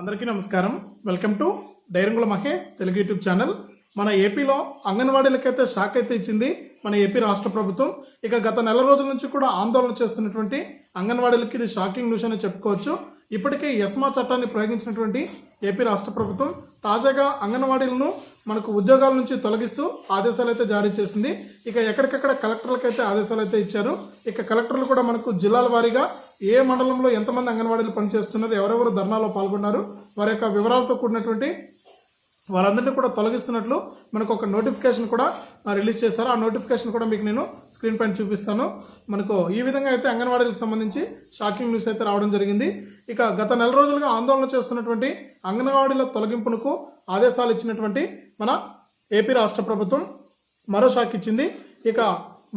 అందరికీ నమస్కారం. Welcome to డైరంగుల మహేష్ తెలుగు యూట్యూబ్ ఛానల్. మన ఏపీలో అంగన్వాడీలకైతే షాక్ అయితే ఇచ్చింది మన ఏపీ రాష్ట్ర ప్రభుత్వం. ఇక గత నెల రోజుల నుంచి కూడా ఆందోళన చేస్తున్నటువంటి అంగన్వాడీలకి ఇది షాకింగ్ న్యూస్ అని చెప్పుకోవచ్చు. ఇప్పటికే ఎస్మా చట్టాన్ని ప్రయోగించినటువంటి ఏపీ రాష్ట్ర ప్రభుత్వం తాజాగా అంగన్వాడీలను మనకు ఉద్యోగాల నుంచి తొలగిస్తూ ఆదేశాలు అయితే జారీ చేసింది. ఇక ఎక్కడికక్కడ కలెక్టర్లకు అయితే ఆదేశాలు అయితే ఇచ్చారు. ఇక కలెక్టర్లు కూడా మనకు జిల్లాల వారీగా ఏ మండలంలో ఎంతమంది అంగన్వాడీలు పనిచేస్తున్నారు ఎవరెవరు ధర్నాలో పాల్గొన్నారు వారి యొక్క వివరాలతో కూడినటువంటి వాళ్ళందరినీ కూడా తొలగిస్తున్నట్లు మనకు ఒక నోటిఫికేషన్ కూడా రిలీజ్ చేశారు. ఆ నోటిఫికేషన్ కూడా మీకు నేను స్క్రీన్ పైన చూపిస్తాను. మనకు ఈ విధంగా అయితే అంగన్వాడీలకు సంబంధించి షాకింగ్ న్యూస్ అయితే రావడం జరిగింది. ఇక గత నెల రోజులుగా ఆందోళన చేస్తున్నటువంటి అంగన్వాడీల తొలగింపునకు ఆదేశాలు ఇచ్చినటువంటి మన ఏపీ రాష్ట్ర ప్రభుత్వం మరో షాక్ ఇచ్చింది. ఇక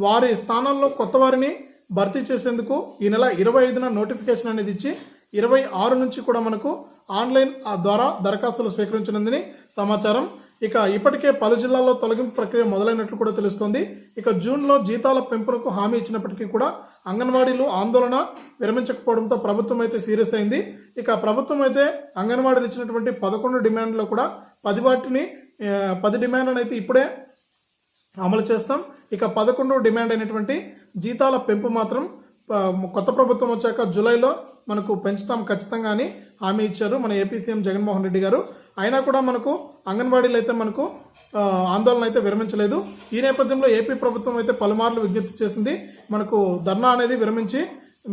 వారి స్థానాల్లో కొత్త వారిని భర్తీ చేసేందుకు ఈ నెల ఇరవై ఐదున నోటిఫికేషన్ అనేది ఇచ్చి ఇరవై ఆరు నుంచి కూడా మనకు ఆన్లైన్ ఆ ద్వారా దరఖాస్తులు స్వీకరించినందుని సమాచారం. ఇక ఇప్పటికే పలు జిల్లాల్లో తొలగింపు ప్రక్రియ మొదలైనట్లు కూడా తెలుస్తోంది. ఇక జూన్లో జీతాల పెంపునకు హామీ ఇచ్చినప్పటికీ కూడా అంగన్వాడీలు ఆందోళన విరమించకపోవడంతో ప్రభుత్వం అయితే సీరియస్ అయింది. ఇక ప్రభుత్వం అయితే అంగన్వాడీలు ఇచ్చినటువంటి పదకొండు డిమాండ్లో కూడా పది వాటిని పది డిమాండ్లను అయితే ఇప్పుడే అమలు చేస్తాం. ఇక పదకొండు డిమాండ్ అయినటువంటి జీతాల పెంపు మాత్రం కొత్త ప్రభుత్వం వచ్చాక జూలైలో మనకు పెంచుతాం ఖచ్చితంగా అని హామీ ఇచ్చారు మన ఏపీ సీఎం జగన్మోహన్ రెడ్డి గారు. అయినా కూడా మనకు అంగన్వాడీలు అయితే మనకు ఆందోళన అయితే విరమించలేదు. ఈ నేపథ్యంలో ఏపీ ప్రభుత్వం అయితే పలుమార్లు విజ్ఞప్తి చేసింది మనకు ధర్నా అనేది విరమించి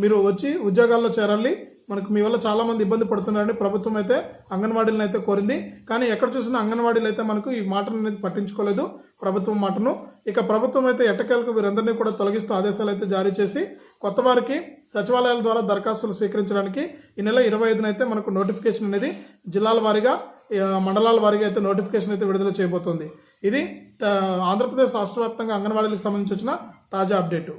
మీరు వచ్చి ఉద్యోగాల్లో చేరాలి మనకు మీ వల్ల చాలా మంది ఇబ్బంది పడుతున్నారని ప్రభుత్వం అయితే అంగన్వాడీలను అయితే కోరింది. కానీ ఎక్కడ చూసినా అంగన్వాడీలు అయితే మనకు ఈ మాటను అనేది పట్టించుకోలేదు ప్రభుత్వం మాటను. ఇక ప్రభుత్వం అయితే ఎట్టకేలకు వీరందరినీ కూడా తొలగిస్తూ ఆదేశాలు అయితే జారీ చేసి కొత్త వారికి సచివాలయాల ద్వారా దరఖాస్తులు స్వీకరించడానికి ఈ నెల ఇరవై ఐదున అయితే మనకు నోటిఫికేషన్ అనేది జిల్లాల వారీగా మండలాల వారీగా అయితే నోటిఫికేషన్ అయితే విడుదల చేయబోతోంది. ఇది ఆంధ్రప్రదేశ్ రాష్ట్ర వ్యాప్తంగా అంగన్వాడీలకు సంబంధించి వచ్చిన తాజా అప్డేటు.